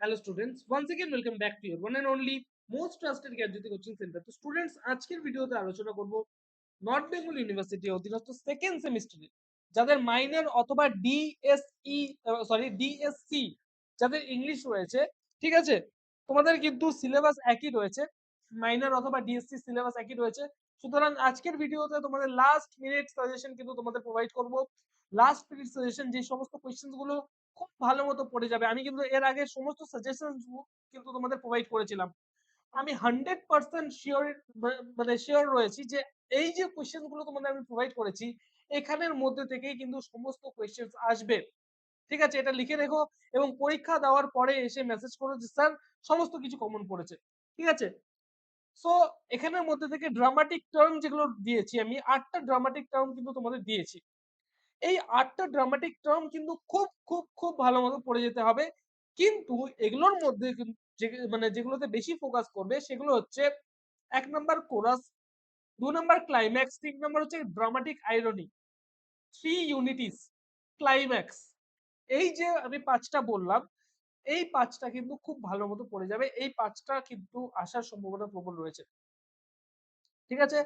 hello students once again welcome back to your one and only most trusted Gyanjyoti coaching centre তো students আজকের ভিডিওতে আলোচনা করব north Bengal university অধীনস্থ second সেমিস্টারে যাদের মাইনর অথবা ডিএসই সরি ডিএসসি যাদের ইংলিশ রয়েছে ঠিক আছে তোমাদের কিন্তু সিলেবাস একই রয়েছে মাইনর অথবা ডিএসসি সিলেবাস একই রয়েছে সুতরাং আজকের ভিডিওতে তোমাদের লাস্ট মিনিট সাজেশন কিন্তু তোমাদের প্রোভাইড করব লাস্ট মিনিট সাজেশন যে সমস্ত কোয়েশ্চেন গুলো খুব ভালো মতো পড়ে যাবে। আমি কিন্তু এর আগে সমস্ত সাজেশন কিন্তু তোমাদের প্রোভাইড করেছিলাম। আমি হান্ড্রেড পার্সেন্ট শিওর মানে শিওর রয়েছি যে এই যে কোয়েশ্চেনগুলো তোমাদের আমি প্রোভাইড করেছি, এখানের মধ্যে থেকেই কিন্তু সমস্ত কোয়েশ্চেন আসবে। ঠিক আছে? এটা লিখে রেখো এবং পরীক্ষা দেওয়ার পরে এসে মেসেজ করো যে, স্যার, সমস্ত কিছু কমন পড়েছে। ঠিক আছে? সো এখানের মধ্যে থেকে ড্রামাটিক টার্ম যেগুলো দিয়েছি আমি, আটটা ড্রামাটিক টার্ম কিন্তু তোমাদের দিয়েছি। এই আটটা ড্রামাটিক টার্ম কিন্তু খুব খুব খুব ভালো মতো পড়ে যেতে হবে। কিন্তু এগুলোর মধ্যে মানে যেগুলোতে বেশি ফোকাস করবে সেগুলো হচ্ছে এক নাম্বার কোরাস দু নাম্বার ক্লাইম্যাক্স তিন নাম্বার হচ্ছে dramatic irony three unities climax এই যে আমি পাঁচটা বললাম, এই পাঁচটা কিন্তু খুব ভালো মতো পড়ে যাবে। এই পাঁচটা কিন্তু আসার সম্ভাবনা প্রবল রয়েছে। ঠিক আছে?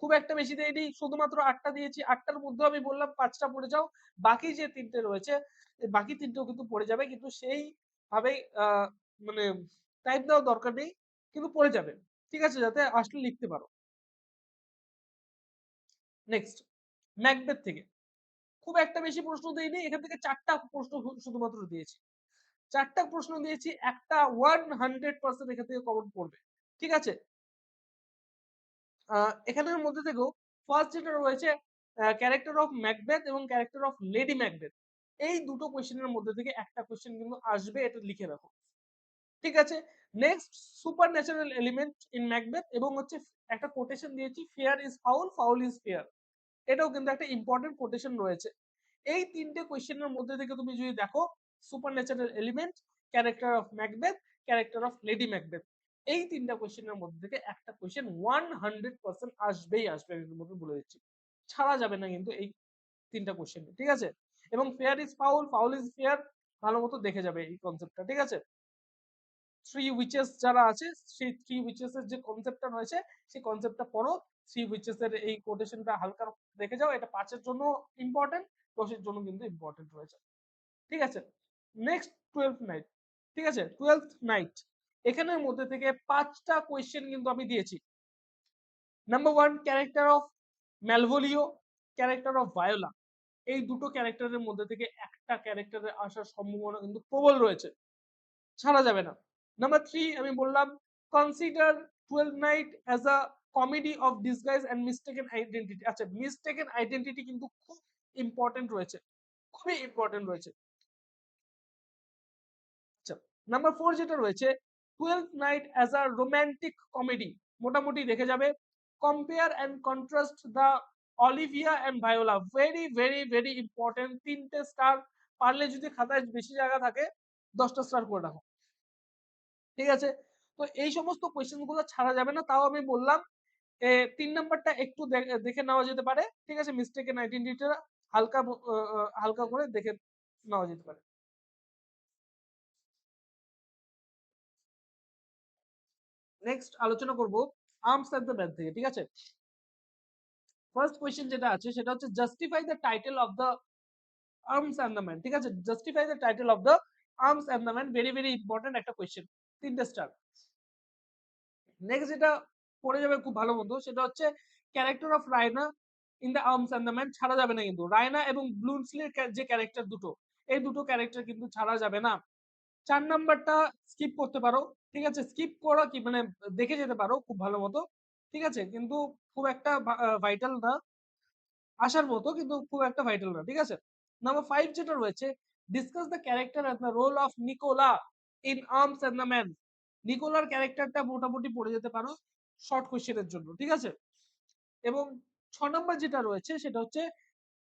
খুব একটা বেশি দেয়নি শুধুমাত্র আটটা দিয়েছি। আটটার মধ্যে আমি বললাম, পাঁচটা পড়ে যাও। বাকি যে তিনটে রয়েছে বাকি তিনটেও কিন্তু পড়ে যাবে, কিন্তু সেই ভাবে মানে টাইপ দেওয়ার দরকার নেই, কিন্তু পড়ে যাবে। ঠিক আছে, যাতে আসলে লিখতে পারো। নেক্সট ম্যাকবেথ থেকে। খুব একটা বেশি প্রশ্ন দেয়নি এখান থেকে চারটা প্রশ্ন শুধুমাত্র দিয়েছি। চারটা প্রশ্ন দিয়েছি, একটা ওয়ান হান্ড্রেড পার্সেন্ট এখান থেকে কমন পড়বে। ঠিক আছে? এখানের মধ্যে থেকেও ফার্স্ট যেটা রয়েছে ক্যারেক্টার অফ ম্যাকবেথ এবং ক্যারেক্টার অফ লেডি ম্যাকবেথ এই দুটো কোয়েশ্চেনের মধ্যে থেকে একটা কোয়েশ্চেন কিন্তু আসবে, এটা লিখে রাখো। ঠিক আছে? Next supernatural element in Macbeth এবং হচ্ছে একটা কোটেশন দিয়েছি fair is foul foul is fair এটাও কিন্তু একটা ইম্পর্টেন্ট কোটেশন রয়েছে। এই তিনটে কোয়েশ্চেনের মধ্যে থেকে তুমি যদি দেখো supernatural element character of Macbeth character of Lady Macbeth এই তিনটা কোয়েশ্চেনের মধ্যে থেকে একটা কোয়েশ্চেন ওয়ান হান্ড্রেড পার্সেন্ট আসবেই আসবে, আমি তোমাকে বলে দিচ্ছি। ছাড়া যাবে না কিন্তু এই তিনটা কোয়েশ্চেন ঠিক আছে? এবং fair is foul foul is fair ভালো মতো দেখে যাবে এই কনসেপ্টটা ঠিক আছে? থ্রি উইচেস যারা আছে, সেই থ্রি উইচেস এর যে কনসেপ্টটা রয়েছে, সেই কনসেপ্টটা পড়ো। থ্রি উইচেস এর এই কোটেশনটা হালকা দেখে যাও, এটা পাঁচের জন্য ইম্পর্টেন্ট দশের জন্য কিন্তু ইম্পর্টেন্ট রয়েছে। ঠিক আছে? নেক্সট টুয়েলভ নাইট ঠিক আছে? টুয়েলভ নাইট এখানের মধ্যে থেকে পাঁচটা কোয়েশ্চেন কিন্তু আমি দিয়েছি। Number one character of Malvolio character of Viola এই দুটো ক্যারেক্টারের মধ্যে থেকে একটা ক্যারেক্টারে আসার সম্ভাবনা কিন্তু প্রবল রয়েছে। ছাড়া যাবে না। নাম্বার থ্রি আমি বললাম consider twelve night as a comedy of disguise and mistaken identity আচ্ছা মিস্টেকেন আইডেন্টিটি কিন্তু খুব ইম্পর্টেন্ট রয়েছে। খুবই ইম্পর্টেন্ট রয়েছে। আচ্ছা নাম্বার ফোর যেটা রয়েছে Twelfth Night as a romantic comedy মোটামুটি দেখে যাবে। Compare and contrast the Olivia and Viola very very very important তিনটে স্টার পারলে যদি খাতায় বেশি জায়গা থাকে, দশটা স্টার করে রাখো। ঠিক আছে? তো এই সমস্ত কোয়েশ্চেনগুলো ছাড়া যাবে না, তাও আমি বললাম তিন নাম্বারটা একটু দেখে নেওয়া যেতে পারে। ঠিক আছে? মিস্টেকেন আইডেন্টিটিটা হালকা হালকা করে দেখে নেওয়া যেতে পারে। নেক্সট আলোচনা করব আর্মস অ্যাট দ্য ম্যান থেকে ঠিক আছে? ফার্স্ট কোয়েশ্চেন যেটা আছে সেটা হচ্ছে justify the title of the Arms and the Man ঠিক আছে? Justify the title of the Arms and the Man very very important একটা কোয়েশ্চেন তিনটে স্টার নেক্সট যেটা পড়ে যাবে খুব ভালো মতো সেটা হচ্ছে character of Raina in the Arms and the Man ছাড়া যাবে না কিন্তু। রায়না এবং ব্লুমসলির যে ক্যারেক্টার দুটো, এই দুটো ক্যারেক্টার কিন্তু ছাড়া যাবে না। চার নাম্বারটা স্কিপ করতে পারো। ঠিক আছে? স্কিপ করা কি? মানে দেখে যেতে পারো খুব ভালো মতো, ঠিক আছে? কিন্তু খুব একটা ভাইটাল না আসার মতো, কিন্তু খুব একটা ভাইটাল না, ঠিক আছে? নাম্বার ফাইভ যেটা রয়েছে discuss the character and the role of Nicola in Arms and the Man নিকোলার ক্যারেক্টারটা মোটামুটি পড়ে যেতে পারো শর্ট কোয়েশ্চেনের জন্য, ঠিক আছে? এবং ছ নম্বর যেটা রয়েছে, সেটা হচ্ছে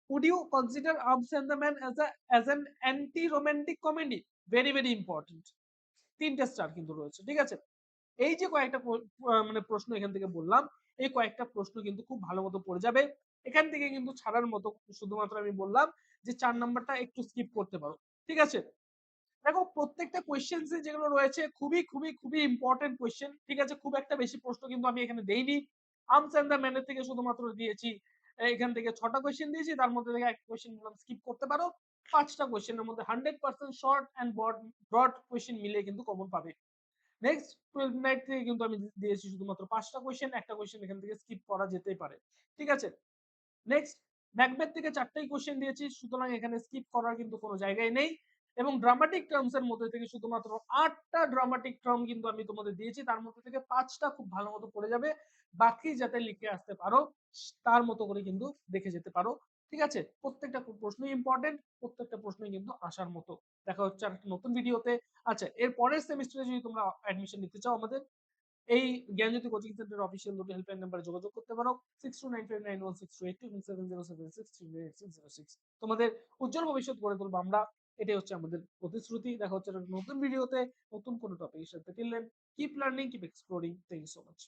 would you consider Arms and the Man as as an anti romantic comedy very very important তিনটে স্টার কিন্তু রয়েছে, ঠিক আছে? এই যে কয়েকটা মানে প্রশ্ন এখান থেকে বললাম, এই কয়েকটা প্রশ্ন কিন্তু খুব ভালো মতো পড়ে যাবে। এখান থেকে কিন্তু ছাড়ার মতো শুধুমাত্র আমি বললাম যে চার নাম্বারটা একটু স্কিপ করতে পারো, ঠিক আছে? দেখো, প্রত্যেকটা কোয়েশ্চেন্স যেগুলো রয়েছে, খুবই খুবই খুবই ইম্পর্টেন্ট কোয়েশ্চেন ঠিক আছে? খুব একটা বেশি প্রশ্ন কিন্তু আমি এখানে দেইনি। আর্মস এন্ড দ্য ম্যানের থেকে শুধুমাত্র দিয়েছি, এখান থেকে ছটা কোয়েশ্চেন দিয়েছি, তার মধ্যে থেকে একটা কোয়েশ্চেন বললাম স্কিপ করতে পারো। পাঁচটা কোয়েশ্চেনের মধ্যে hundred percent short and broad question মিলিয়ে কিন্তু কমন পাবে। নেক্সট টুয়েলভ নাইট থেকে কিন্তু আমি দিয়েছি শুধুমাত্র পাঁচটা কোয়েশ্চেন একটা কোয়েশ্চেন এখান থেকে স্কিপ করা যেতেই পারে। ঠিক আছে? নেক্সট ম্যাকবেথ থেকে চারটাই কোশ্চেন দিয়েছি, সুতরাং এখানে স্কিপ করার কিন্তু কোনো জায়গায় নেই। এবং ড্রামাটিক টার্মস এর মধ্যে থেকে শুধুমাত্র আটটা ড্রামাটিক টার্ম কিন্তু আমি তোমাদের দিয়েছি, তার মধ্যে থেকে পাঁচটা খুব ভালো মতো পড়ে যাবে। বাকি যাতে লিখে আসতে পারো, তার মতো করে কিন্তু দেখে যেতে পারো। ঠিক আছে? প্রত্যেকটা প্রশ্নই ইম্পর্টেন্ট প্রত্যেকটা প্রশ্নই কিন্তু আসার মতো। দেখা হচ্ছে আর নতুন ভিডিওতে। আচ্ছা এর পরের সেমিস্টারে যদি তোমরা অ্যাডমিশন নিতে চাও আমাদের, এই জ্ঞানজ্যোতি কোচিং সেন্টার অফিসিয়াল দুটো হেল্পলাইন নাম্বারে যোগাযোগ করতে পারো। Six two nine five nine one six two eight two seven zero seven six three eight six zero six তোমাদের উজ্জ্বল ভবিষ্যৎ গড়ে তুলবো আমরা। এটাই হচ্ছে আমাদের প্রতিশ্রুতি। দেখা হচ্ছে নতুন ভিডিওতে। নতুন কোনো টপিকের সাথে। Then keep learning keep exploring thank you so much